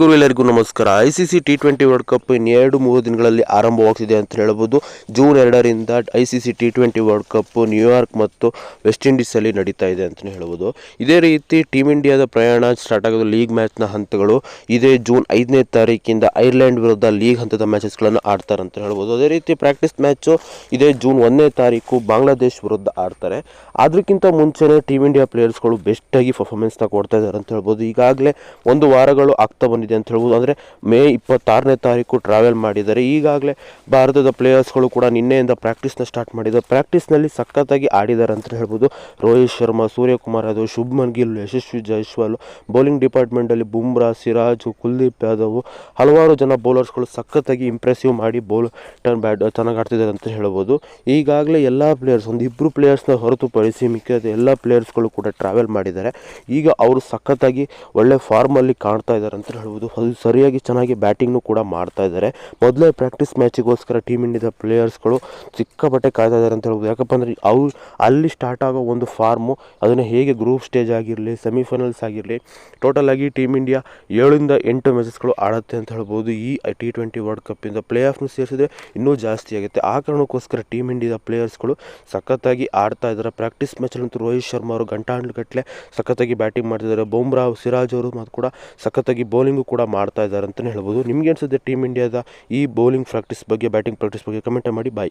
ಗುರು ಎಲ್ಲರಿಗೂ ನಮಸ್ಕಾರ. I C C T twenty world cup ಎರಡು ಮೂರು ದಿನಗಳಲ್ಲಿ ಆರಂಭವಾಗ್ತಿದೆ ಅಂತ ಹೇಳ್ಬೋದು. ಜೂನ್ ಎರಡರಿಂದ I C C T twenty world cup New York ಮತ್ತು ವೆಸ್ಟ್ ಇಂಡೀಸಲ್ಲಿ ನಡೀತಾ ಇದೆ ಅಂತಲೇ ಹೇಳ್ಬೋದು. ಇದೇ ರೀತಿ ಟೀಮ್ ಇಂಡಿಯಾದ ಪ್ರಯಾಣ ಸ್ಟಾರ್ಟ್ ಆಗೋದು ಲೀಗ್ ಮ್ಯಾಚ್ನ ಹಂತಗಳು ಇದೇ ಜೂನ್ ಐದನೇ ತಾರೀಕಿಂದ ಐರ್ಲೆಂಡ್ ವಿರುದ್ಧ ಲೀಗ್ ಹಂತದ ಮ್ಯಾಚಸ್ಗಳನ್ನು ಆಡ್ತಾರೆ ಅಂತ ಹೇಳ್ಬೋದು. ಅದೇ ರೀತಿ ಪ್ರಾಕ್ಟೀಸ್ ಮ್ಯಾಚು ಇದೇ ಜೂನ್ ಒಂದನೇ ತಾರೀಕು ಬಾಂಗ್ಲಾದೇಶ್ ವಿರುದ್ಧ ಆಡ್ತಾರೆ. ಅದಕ್ಕಿಂತ ಮುಂಚೆನೇ ಟೀಮ್ ಇಂಡಿಯಾ ಪ್ಲೇಯರ್ಸ್ಗಳು ಬೆಸ್ಟಾಗಿ ಪರ್ಫಾರ್ಮೆನ್ಸ್ನ ಕೊಡ್ತಾ ಇದ್ದಾರೆ ಅಂತ ಹೇಳ್ಬೋದು. ಈಗಾಗಲೇ ಒಂದು ವಾರಗಳು ಆಗ್ತಾ ಅಂತ ಹೇಳ್ಬೋದು. ಅಂದರೆ ಮೇ ಇಪ್ಪತ್ತಾರನೇ ತಾರೀಕು ಟ್ರಾವೆಲ್ ಮಾಡಿದ್ದಾರೆ. ಈಗಾಗಲೇ ಭಾರತದ ಪ್ಲೇಯರ್ಸ್ಗಳು ಕೂಡ ನಿನ್ನೆಯಿಂದ ಪ್ರಾಕ್ಟೀಸ್ನ ಸ್ಟಾರ್ಟ್ ಮಾಡಿದ್ದಾರೆ. ಪ್ರಾಕ್ಟೀಸ್ನಲ್ಲಿ ಸಖತ್ತಾಗಿ ಆಡಿದ್ದಾರೆ ಅಂತ ಹೇಳ್ಬೋದು. ರೋಹಿತ್ ಶರ್ಮಾ, ಸೂರ್ಯಕುಮಾರ್ ಯಾದವ್, ಶುಭ್ಮನ್ ಗಿಲ್, ಯಶಸ್ವಿ ಜೈಸ್ವಾಲ್ ಬೌಲಿಂಗ್ ಡಿಪಾರ್ಟ್ಮೆಂಟಲ್ಲಿ ಬುಮ್ರಾ, ಸಿರಾಜು, ಕುಲ್ದೀಪ್ ಯಾದವ್ ಹಲವಾರು ಜನ ಬೌಲರ್ಸ್ಗಳು ಸಖತ್ತಾಗಿ ಇಂಪ್ರೆಸಿವ್ ಮಾಡಿ ಬೌಲ್ ಟರ್ನ್ ಬ್ಯಾಟ್ ಚೆನ್ನಾಗಿ ಆಡ್ತಿದ್ದಾರೆ ಅಂತ ಹೇಳ್ಬೋದು. ಈಗಾಗಲೇ ಎಲ್ಲ ಪ್ಲೇಯರ್ಸ್ ಒಂದು ಇಬ್ಬರು ಪ್ಲೇಯರ್ಸ್ನ ಹೊರತುಪಡಿಸಿ ಮಿಕ್ಕಿದ ಎಲ್ಲ ಪ್ಲೇಯರ್ಸ್ಗಳು ಕೂಡ ಟ್ರಾವೆಲ್ ಮಾಡಿದ್ದಾರೆ. ಈಗ ಅವರು ಸಖತ್ತಾಗಿ ಒಳ್ಳೆ ಫಾರ್ಮಲ್ಲಿ ಕಾಣ್ತಾ ಇದ್ದಾರೆ ಅಂತ ಹೇಳ್ಬೋದು. ಅದು ಸರಿಯಾಗಿ ಚೆನ್ನಾಗಿ ಬ್ಯಾಟಿಂಗ್ನು ಕೂಡ ಮಾಡ್ತಾ ಇದ್ದಾರೆ. ಮೊದಲೇ ಪ್ರಾಕ್ಟೀಸ್ ಮ್ಯಾಚಿಗೋಸ್ಕರ ಟೀಮ್ ಇಂಡಿಯಾದ ಪ್ಲೇಯರ್ಸ್ಗಳು ಸಿಕ್ಕಾಪಟ್ಟೆ ಕಾಯ್ತಾ ಇದ್ದಾರೆ ಅಂತ ಹೇಳ್ಬೋದು. ಯಾಕಪ್ಪ ಅಂದರೆ ಅವ್ರು ಅಲ್ಲಿ ಸ್ಟಾರ್ಟ್ ಆಗೋ ಒಂದು ಫಾರ್ಮು ಅದನ್ನು ಹೇಗೆ ಗ್ರೂಪ್ ಸ್ಟೇಜ್ ಆಗಿರಲಿ ಸೆಮಿಫೈನಲ್ಸ್ ಆಗಿರಲಿ ಟೋಟಲ್ ಆಗಿ ಟೀಮ್ ಇಂಡಿಯಾ ಏಳಿಂದ ಎಂಟು ಮ್ಯಾಚಸ್ಗಳು ಆಡುತ್ತೆ ಅಂತ ಹೇಳ್ಬೋದು. ಈ ಟಿ ಟ್ವೆಂಟಿ ವರ್ಲ್ಡ್ ಕಪ್ಪಿಂದ ಪ್ಲೇ ಆಫ್ನು ಸೇರಿಸಿದ್ರೆ ಇನ್ನೂ ಜಾಸ್ತಿ ಆಗುತ್ತೆ. ಆ ಕಾರಣಕ್ಕೋಸ್ಕರ ಟೀಮ್ ಇಂಡಿಯಾದ ಪ್ಲೇಯರ್ಸ್ಗಳು ಸಖತ್ತಾಗಿ ಆಡ್ತಾ ಇದ್ದಾರೆ. ಪ್ರಾಕ್ಟೀಸ್ ಮ್ಯಾಚಲ್ಲಂತೂ ರೋಹಿತ್ ಶರ್ಮಾ ಅವರು ಗಂಟಾಂಡ್ಗಟ್ಟಲೆ ಸಖತ್ತಾಗಿ ಬ್ಯಾಟಿಂಗ್ ಮಾಡ್ತಿದ್ದಾರೆ. ಬೊಮ್ರಾ ಸಿರಾಜ್ ಅವರು ಮತ್ತು ಕೂಡ ಸಖತ್ತಾಗಿ ಬೌಲಿಂಗು ಕೂಡ ಮಾಡ್ತಾ ಇದ್ದಾರೆ ಅಂತಲೇ ಹೇಳ್ಬೋದು. ನಿಮ್ಗೆ ಅನಿಸುತ್ತೆ ಟೀಮ್ ಇಂಡಿಯಾದ ಈ ಬೌಲಿಂಗ್ ಪ್ರಾಕ್ಟೀಸ್ ಬಗ್ಗೆ ಬ್ಯಾಟಿಂಗ್ ಪ್ರಾಕ್ಟೀಸ್ ಬಗ್ಗೆ ಕಮೆಂಟ್ ಮಾಡಿ. ಬಾಯ್